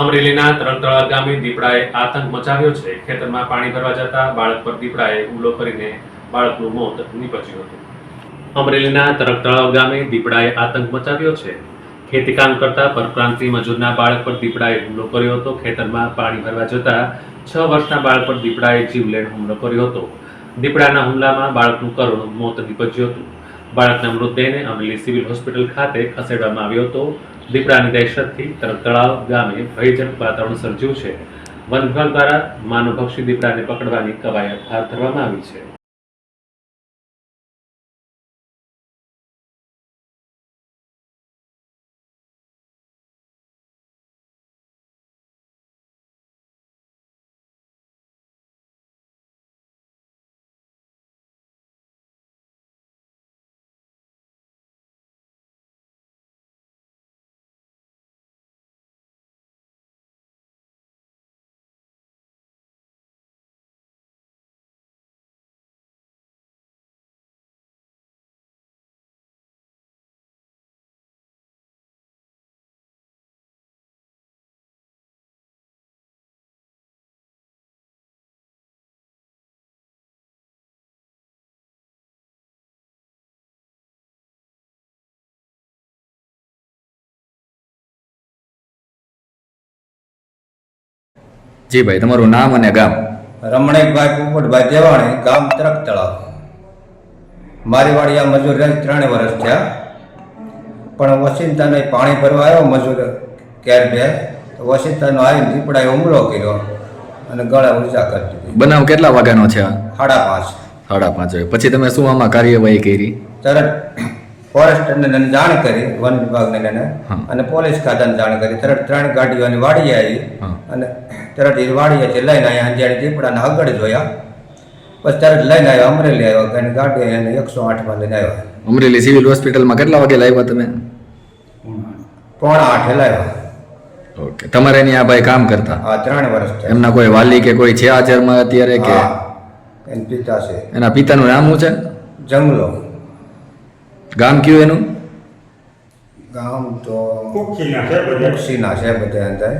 અમરેલીના તરણતળા ગામે દીપડાએ આતંક મચાવ્યો છે. ખેતરમાં પાણી ભરવા જતા બાળક પર દીપડાએ હુમલો કરીને બાળકનું મોત નીપજ્યું હતું. અમરેલીના તરણતળાવ ગામે દીપડાએ આતંક મચાવ્યો છે. ખેતીકામ કરતા પરપ્રાંતિ મજૂરના બાળક પર દીપડાએ હુમલો કર્યો હતો. ખેતરમાં પાણી ભરવા જતા છ વર્ષના બાળક પર દીપડાએ જીવલેણ હુમલો કર્યો હતો. દીપડાના હુમલામાં બાળકનું કરુણ મોત નીપજ્યું હતું. બાળકના મૃતદેહને અમરેલી સિવિલ હોસ્પિટલ ખાતે ખસેડવામાં આવ્યો હતો. દીપડાની દહેશતથી તળાવ, ગામે ભયજનક વાતાવરણ સર્જ્યું છે. વન વિભાગ દ્વારા માનવભક્ષી દીપડાને પકડવાની કવાયત હાથ ધરવામાં આવી છે. જી ભાઈ તમારું નામ અને ગામ? રમણેકભાઈ પોપટભાઈ દેવાણી ગામ તરક તળાવ. મારી વાડી આ મજૂર રહી ત્રણ વર્ષ થયા. પણ વસિંતાને પાણી ભરવા આવ્યો મજૂર કેર બે? તો વસિંતાનો આવીને દીપડાએ હુમલો કર્યો અને ગળા ઊંચા કરી દીધી. બનાવ કેટલા વાગ્યાનો છે આ સાડા પાંચ. સાડા પાંચ વાગે પછી તમે શું આમાં કાર્યવાહી કરી? તરત ફોરેસ્ટરને એને જાણ કરી વન વિભાગને એને અને પોલીસ ખાતાને જાણ કરી. તરત ત્રણ ગાડીઓની વાડી આવી અને તરત એ વાડીએથી લઈને અહીંયા અંજારી દીપડાને આગળ જોયા. પછી તરત લઈને આવ્યો અમરેલી આવ્યો એની ગાડી એને એકસો આઠમાં લઈને આવ્યો. અમરેલી સિવિલ હોસ્પિટલમાં કેટલા વાગે લાવ્યા તમે? પોણા આઠે લાવ્યો. ઓકે. તમારે એની આ ભાઈ કામ કરતા? આ ત્રણ વર્ષ. એમના કોઈ વાલી કે કોઈ છે હાજરમાં અત્યારે કે? હા એના પિતા છે. એના પિતાનું નામ શું છે? જંગલો. ગામ કયું એનું? ગામ તો કુક્ષીના છે બધા. પક્ષીના છે બધા અંદર.